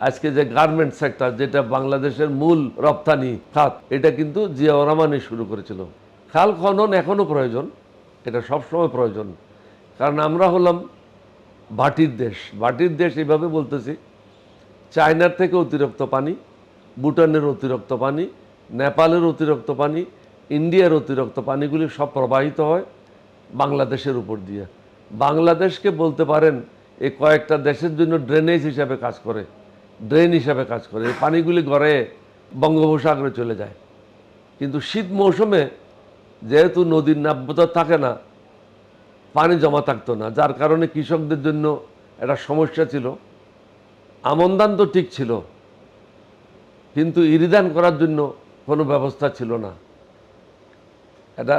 আজকে যে garment sector যেটা বাংলাদেশের মূল রপ্তানি, খাত, এটা কিন্তু জিয়াউর রহমানই শুরু করেছিল। খাল খনন এখনও প্রয়োজন, এটা সবসময় প্রয়োজন। কারণ আমরা হলাম ভাটির দেশ। ভাটির দেশ এইভাবে বলতেছি, চায়নার থেকে অতিরিক্ত পানি, ভুটানের অতিরিক্ত পানি, নেপালের অতিরিক্ত পানি, ইন্ডিয়ার অতিরিক্ত পানিগুলি সব প্রবাহিত হয় বাংলাদেশের উপর দিয়ে। বাংলাদেশকে বলতে পারেন এই কয়েকটা দেশের জন্য ড্রেনেজ হিসাবে কাজ করে। ড্রেন হিসাবে কাজ করে, এই পানিগুলি গড়ে বঙ্গোপসাগরে চলে যায়। কিন্তু শীত মৌসুমে যেহেতু নদীর নাব্যতা থাকে না, পানি জমা থাকতো না, যার কারণে কৃষকদের জন্য একটা সমস্যা ছিল। আমন্দান তো ঠিক ছিল, কিন্তু ইরিদান করার জন্য কোনো ব্যবস্থা ছিল না। এটা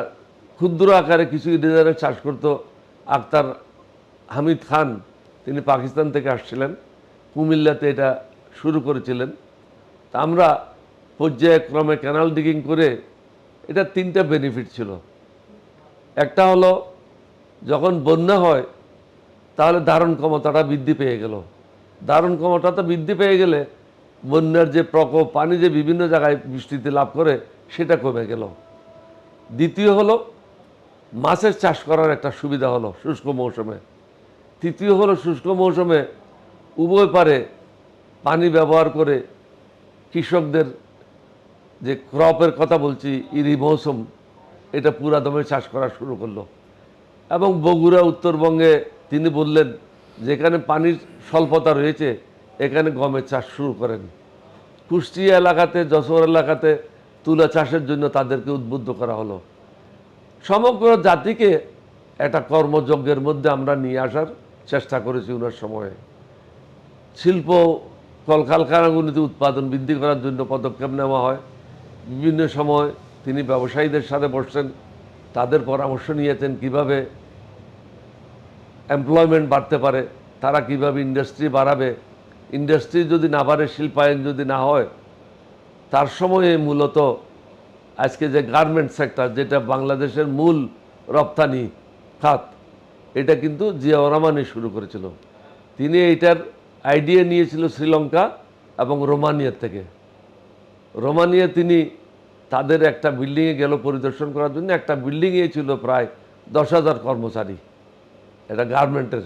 ক্ষুদ্র আকারে কিছু ইরিদানের চাষ করত আক্তার হামিদ খান, তিনি পাকিস্তান থেকে আসছিলেন। কুমিল্লাতে এটা শুরু করেছিলেন। তা আমরা পর্যায়ক্রমে ক্যানাল ডিগিং করে এটা তিনটা বেনিফিট ছিল। একটা হলো, যখন বন্যা হয়, তাহলে ধারণ ক্ষমতাটা বৃদ্ধি পেয়ে গেল। ধারণ ক্ষমতাটা বৃদ্ধি পেয়ে গেলে বন্যার যে প্রকোপ, পানি যে বিভিন্ন জায়গায় বৃষ্টিতে লাভ করে, সেটা কমে গেল। দ্বিতীয় হলো, মাছের চাষ করার একটা সুবিধা হলো শুষ্ক মৌসুমে। তৃতীয় হলো, শুষ্ক মৌসুমে উভয় পারে পানি ব্যবহার করে কৃষকদের যে ক্রপের কথা বলছি, ইরি মৌসুম, এটা পুরা দমে চাষ করা শুরু করল। এবং বগুড়া, উত্তরবঙ্গে তিনি বললেন, যেখানে পানির স্বল্পতা রয়েছে, এখানে গমের চাষ শুরু করেন। কুষ্টিয়া এলাকাতে, যশোর এলাকাতে তুলা চাষের জন্য তাদেরকে উদ্বুদ্ধ করা হলো। সমগ্র জাতিকে একটা কর্মযজ্ঞের মধ্যে আমরা নিয়ে আসার চেষ্টা করেছি ওনার সময়ে। শিল্প কলকারখানাগুলিতে উৎপাদন বৃদ্ধি করার জন্য পদক্ষেপ নেওয়া হয়। বিভিন্ন সময় তিনি ব্যবসায়ীদের সাথে বসছেন, তাদের পরামর্শ নিয়েছেন কীভাবে এমপ্লয়মেন্ট বাড়তে পারে, তারা কীভাবে ইন্ডাস্ট্রি বাড়াবে। ইন্ডাস্ট্রি যদি না বাড়ে, শিল্পায়ন যদি না হয়, তার সময়ে মূলত আজকে যে গার্মেন্ট সেক্টর যেটা বাংলাদেশের মূল রপ্তানি খাত, এটা কিন্তু জিয়াউর রহমানই শুরু করেছিল। তিনি এইটার আইডিয়া নিয়েছিল শ্রীলঙ্কা এবং রোমানিয়ার থেকে। রোমানিয়া তিনি তাদের একটা বিল্ডিংয়ে গেল পরিদর্শন করার জন্য। একটা বিল্ডিংয়ে ছিল প্রায় দশ হাজার কর্মচারী। এটা গার্মেন্টের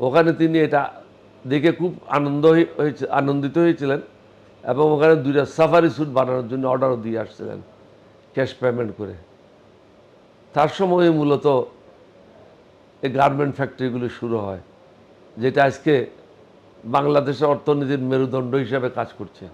ওখানে তিনি এটা দেখে খুব আনন্দ হয়েছে, আনন্দিত হয়েছিলেন এবং ওখানে দুইটা সাফারি স্যুট বানানোর জন্য অর্ডারও দিয়ে আসছিলেন ক্যাশ পেমেন্ট করে। তার সময়ে মূলত এই গার্মেন্ট ফ্যাক্টরিগুলি শুরু হয়, যেটা আজকে বাংলাদেশের অর্থনীতির মেরুদণ্ড হিসাবে কাজ করছে।